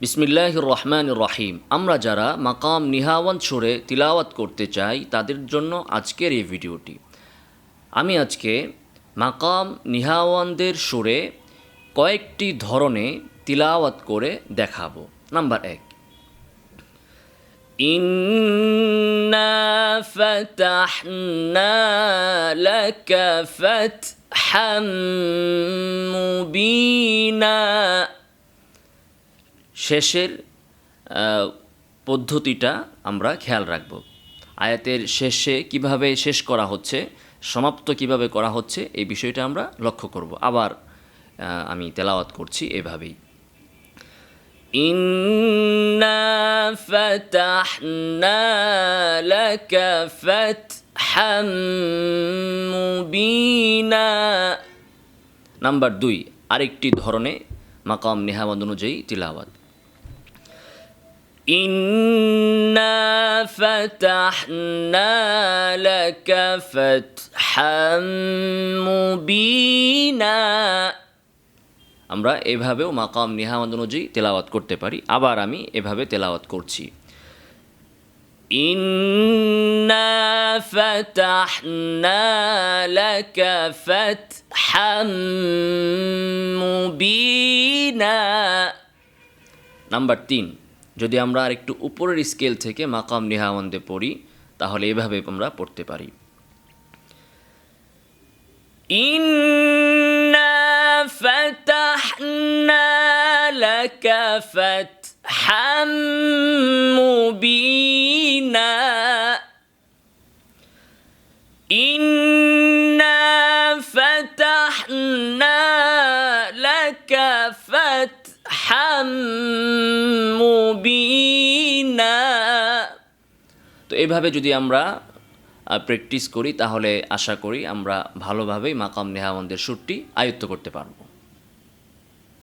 বিসমিল্লাহ রহমান রহিম আমরা যারা মাকাম নিহাওয়ান সুরে তিলাওয়াত করতে চাই তাদের জন্য আজকের এই ভিডিওটি আমি আজকে মাকাম নিহাওয়ানদের সুরে কয়েকটি ধরনে তিলাওয়াত করে দেখাবো নাম্বার এক إنا فتحنا لك فتحا مبينا শেষের আহ, পদ্ধতিটা আমরা খেয়াল রাখব আয়াতের শেষে কিভাবে শেষ করা হচ্ছে সমাপ্ত কিভাবে করা হচ্ছে এই বিষয়টা আমরা লক্ষ্য করব আবার আহ, আমি তেলাওয়াত করছি এভাবেই إنا فتحنا لك فتحا مبينا নাম্বার দুই আরেকটি ধরনে মাকাম নেহাবাদ অনুযায়ী তিলাওয়াত إنا فتحنا لك فتحا مبينا আমরা এভাবেও মাকাম নিহামাদ অনুযায়ী তেলাওয়াত করতে পারি আবার আমি এভাবে তেলাওয়াত করছি إنا فتحنا لك فتحا مبينا নাম্বার তিন যদি আমরা আরেকটু উপরের স্কেল থেকে মাকাম নিহাওয়ান্দে পড়ি তাহলে এভাবে আমরা পড়তে পারি إنا فتحنا لك فتحا مبينا إنا فتحنا لك فتحا মুবিনা। তো এভাবে যদি আমরা প্র্যাকটিস করি, তাহলে আশা করি আমরা ভালোভাবেই মাকাম নেহাবন্দের সুরটি আয়ত্ত করতে পারব।